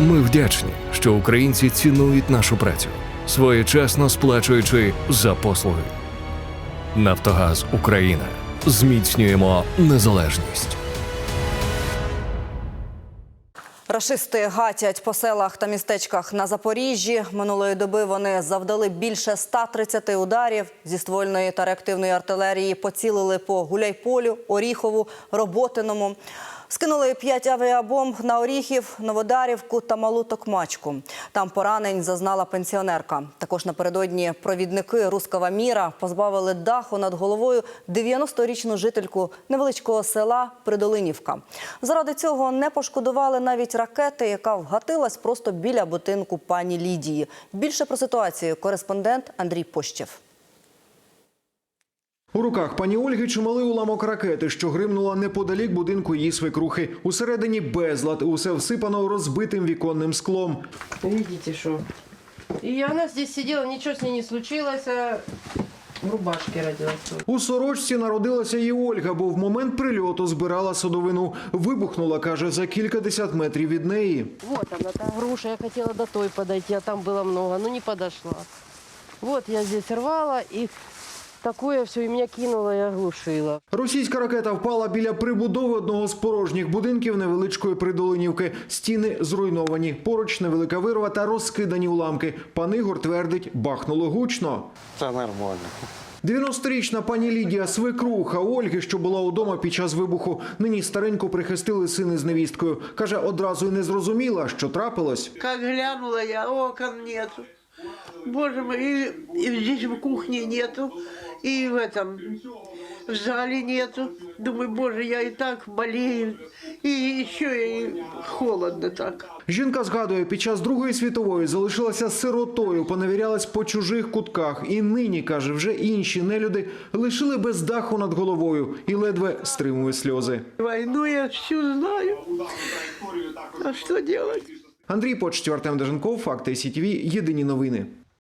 Ми вдячні, що українці цінують нашу працю, своєчасно сплачуючи за послуги. Нафтогаз Україна. Зміцнюємо незалежність. Рашисти гатять по селах та містечках на Запоріжжі. Минулої доби вони завдали більше 130 ударів зі ствольної та реактивної артилерії. Поцілили по Гуляйполю, Оріхову, Роботиному. Скинули п'ять авіабомб на Оріхів, Новодарівку та Малу Токмачку. Там поранень зазнала пенсіонерка. Також напередодні провідники Рускава Міра позбавили даху над головою 90-річну жительку невеличкого села Придолинівка. Заради цього не пошкодували навіть ракети, яка вгатилась просто біля будинку пані Лідії. Більше про ситуацію кореспондент Андрій Пощев. У руках пані Ольги чималий уламок ракети, що гримнула неподалік будинку її свекрухи. Усередині безлад, усе всипано розбитим віконним склом. Видите, что. И она здесь сидела, ничего с ней не в рубашке родилась. У сорочці народилася і Ольга, бо в момент прильоту збирала садовину. Вибухнула, каже, за кількадесят метрів від неї. Вот она, та груша, я хотела до той подойти, а там было много, но не подошла. Вот я здесь рвала, и такое все, и меня кинуло, и оглушило. Російська ракета впала біля прибудови одного з порожніх будинків невеличкої придолинівки. Стіни зруйновані. Поруч невелика вирва та розкидані уламки. Пан Ігор твердить, бахнуло гучно. Та нормально. 90-річна пані Лідія свекруха Ольги, що була удома під час вибуху, нині старенько прихистили сини з невісткою. Каже, одразу й не зрозуміла, що трапилось. Как глянула я, окон нету. Боже мой, и, и здесь в кухне нету, и в этом, в зале нету. Думаю, боже, я и так болею, и еще и холодно так. Жінка згадує, під час Другої світової залишилася сиротою, поневірялась по чужих кутках. І нині, каже, вже інші нелюди лишили без даху над головою і ледве стримує сльози. Войну я всю знаю. А что делать? Андрій Поч, Артем Деженков, Факти СІТВ, Єдині новини.